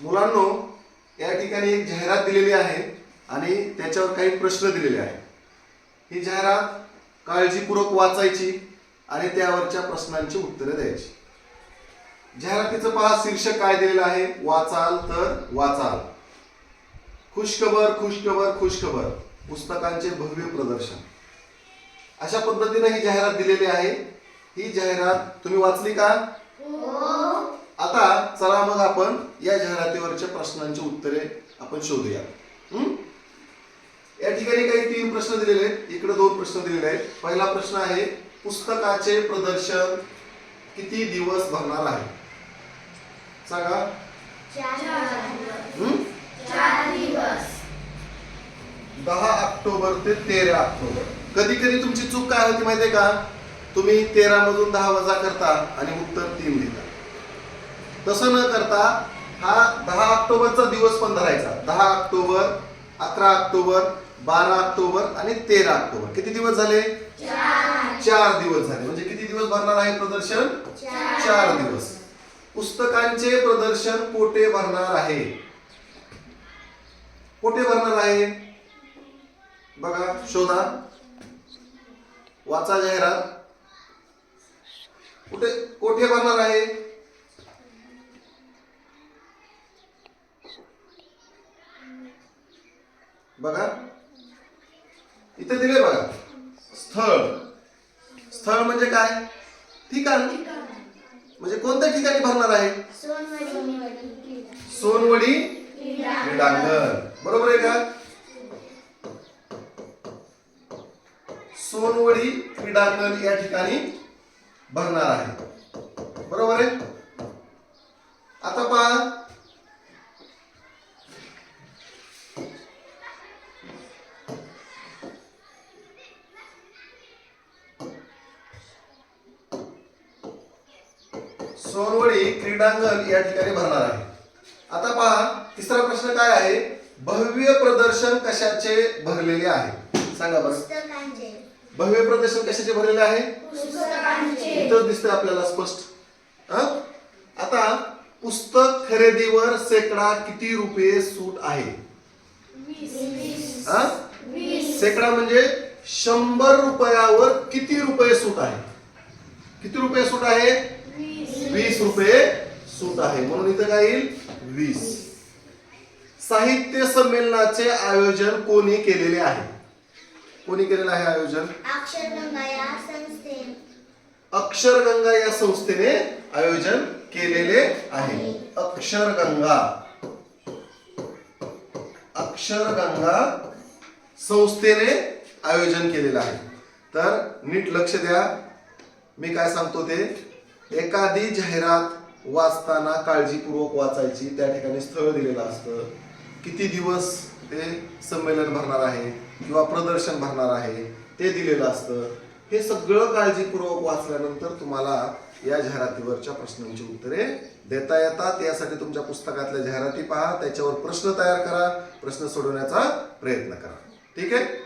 मुलांनो या ठिकाणी एक जाहिरात दिलेली आहे आणि त्याच्यावर काही प्रश्न दिलेले आहेत. ही जाहिरात काळजीपूर्वक वाचायची आणि त्यावरच्या प्रश्नांची उत्तरे द्यायची. जाहिरातीचं पहा शीर्षक काय दिलेलं आहे? वाचाल तर वाचाल. खुशखबर खुशखबर खुशखबर. पुस्तकांचे भव्य प्रदर्शन. अशा पद्धतीने ही जाहिरात दिलेली आहे. ही जाहिरात तुम्ही वाचली का? हो. आता चला मग आपण या जाहिरातीवरच्या प्रश्नांची उत्तरे आपण शोधूया? या ठिकाणी काही तीन प्रश्न दिलेले आहेत. इकडे दोन प्रश्न दिलेले आहेत. पहिला प्रश्न आहे पुस्तकाचे प्रदर्शन किती दिवस भरणार आहे? सांगा? दहा ऑक्टोबर ते तेरा ऑक्टोबर. कधी कधी तुमची चूक काय होती माहितीये का? तुम्ही तेरा मधून दहा वजा करता आणि उत्तर तीन लिहिता तसं न करता हा दहा ऑक्टोबरचा दिवस पण धरायचा. दहा ऑक्टोबर अकरा ऑक्टोबर बारा ऑक्टोबर आणि तेरा ऑक्टोबर. किती दिवस झाले? चार दिवस झाले. म्हणजे किती दिवस भरणार आहे प्रदर्शन? चार दिवस. पुस्तकांचे प्रदर्शन कोठे भरणार आहे. कोठे भरणार आहे. बघा शोधा. वाचा जाहिरात कुठे कोठे भरणार आहे? बघा. इथे दिले बघा. स्थळ. स्थळ म्हणजे काय? ठिकाण. म्हणजे कोणत्या ठिकाणी भरणार आहे? सोनवडी क्रीडांगण बरोबर आहे का? सोनवडी क्रीडांगण या ठिकाणी भरणार आहे. बरोबर आहे? आता पहा. सोनवडी क्रीडांगण या ठिकाणी भरणार आहे. आता पहा तिसरा प्रश्न काय आहे? भव्य प्रदर्शन कशाचे भरलेले आहे? सांगा बरं. पुस्तकांचे. भव्य प्रदर्शन कशाचे भरलेले आहे? इथं दिसतंय आपल्याला स्पष्ट. हं? आता पुस्तक खरेदीवर शेकडा किती रुपये सूट आहे? हं? शेकडा म्हणजे शंभर रुपयावर किती रुपये सूट आहे? किती रुपये सूट आहे? वीस रुपये सूट आहे. म्हणून इथं काय येईल? वीस. साहित्य संमेलनाचे आयोजन कोणी केलेले आहे? कोणी केलेलं आहे आयोजन? अक्षरगंगा या संस्थे अक्षरगंगा या संस्थेने आयोजन केलेले आहे. अक्षरगंगा. अक्षरगंगा संस्थेने आयोजन केलेलं आहे. तर नीट लक्ष द्या. मी काय सांगतो ते? एखादी जाहिरात वाचताना काळजीपूर्वक वाचायची त्या ठिकाणी स्थळ दिलेलं असतं. किती दिवस ते संमेलन भरणार आहे किंवा प्रदर्शन भरणार आहे ते दिलेलं असतं. हे सगळं काळजीपूर्वक वाचल्यानंतर तुम्हाला या जाहिरातीवरच्या प्रश्नांची उत्तरे देता येतात. यासाठी तुमच्या पुस्तकातल्या जाहिराती पहा त्याच्यावर प्रश्न तयार करा प्रश्न सोडवण्याचा प्रयत्न करा. ठीक आहे?